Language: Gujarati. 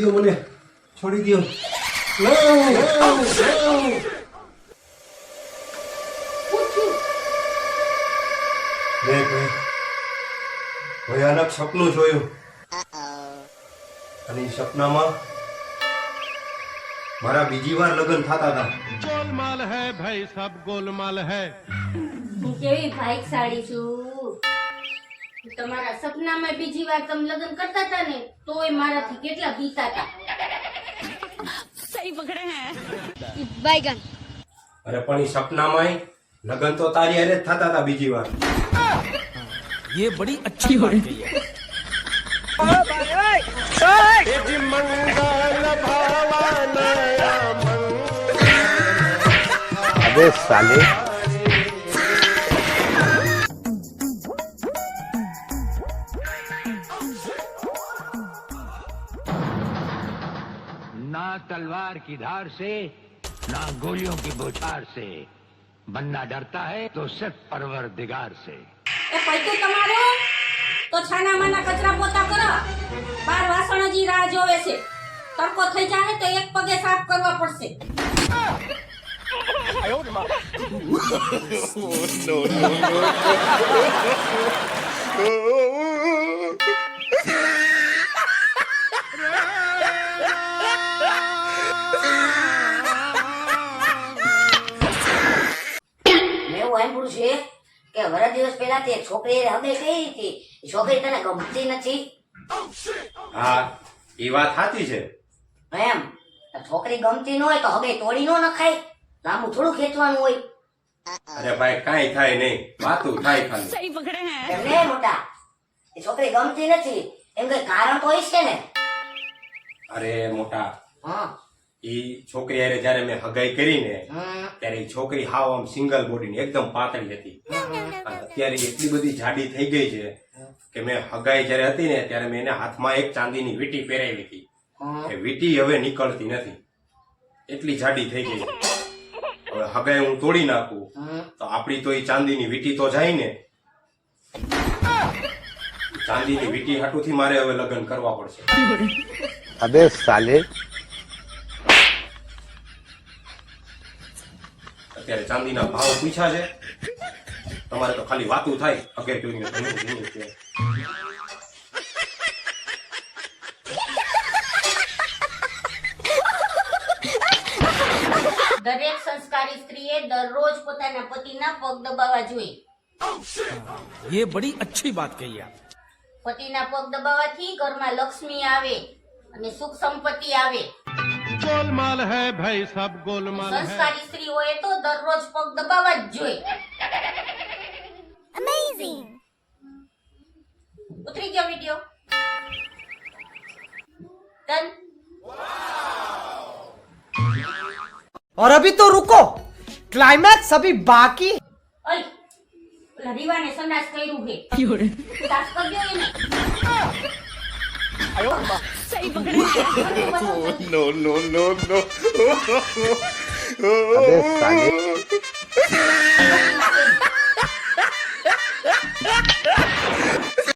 છોડી દો મને. છોડી દો ભયાનક સપનું જોયું. અને સપનામાં મારા બીજી વાર લગ્ન થતા હતા. ગોલમાલ હૈ ભાઈ સબ ગોલમાલ હે કેવી ભાઈક સાડી છું? તમારા સપનામાં બીજી વાર તમે લગ્ન કરતા હતા ને તોય મારાથી કેટલા બીતા હતા बैगन અરે પણ એ સપનામાંય લગ્ન તો તારી હારે જ થતા હતા બીજી વાર ये बड़ी अच्छी बात कही है अबे साले तलवार की धार से ना गोलियों की बौछार से बनना डरता है तो सिर्फ परवर दिगार से એ પૈતું તમારું તો છાના માના કચરા પોતા કરો બાર વાસણ હજી રાહ જોવે છે તડકો થઈ જાય તો એક પગે સાફ કરવા પડશે મેં એવું સાંભળ્યું છે કે વરસ દિવસ પહેલા તે છોકરી હવે કઈ હતી છોકરી તને ગમતી નથી? હા એ વાત સાચી છે. એમ? છોકરી ગમતી ન હોય તો હવે તોડી ન નખાય. લાંબુ થોડું ખેંચવાનું હોય. અરે ભાઈ કાઈ થાય નહીં. વાતું થાય ખાલી. એમને મોટા? એ છોકરી ગમતી નથી. એમ કઈ કારણ તો હોય છે ને? અરે મોટા હા. એ છોકરી આરે જ્યારે મેં હગાઈ કરીને ત્યારે એ છોકરી હાવ આમ સિંગલ બોડીની એકદમ પાતળી હતી. અત્યારે એટલી બધી જાડી થઈ ગઈ છે કે મેં હગાઈ જ્યારે હતી ને ત્યારે મેં એને હાથમાં એક ચાંદીની વીટી પહેરાવી હતી. એ વીટી હવે નીકળતી નથી. એટલી જાડી થઈ ગઈ હવે હગાઈ હું તોડી નાખું. તો આપણી તો એ ચાંદીની વીટી તો જાય ને. ચાંદીની વીટી હાટુથી મારે હવે લગ્ન કરવા પડશે. અબે સાલે અત્યારે ચાંદીના ભાવ પૂછ્યા છે તમારે તો ખાલી વાતું થાય અગેર જોઈને ઘણું ઘણું છે. દરેક સંસ્કારી સ્ત્રીએ દરરોજ પોતાના પતિના પગ દબાવવા જોઈએ ये बड़ी अच्छी बात कही आप પતિના પગ દબાવવાથી ઘરમાં લક્ષ્મી આવે અને સુખ સંપત્તિ આવે गोलमाल है भाई सब गोलमाल है સંસ્કારી સ્ત્રીઓએ તો દરરોજ પગ દબાવવા જ જોઈએ ઉતરી ગયો વિડિયો ડન और अभी तो रुको क्लाइमैक्स अभी बाकी ઓય ઓલા રીવાને સંડાસ કર્યું છે સાફ કરજો એને no no, no, no, no.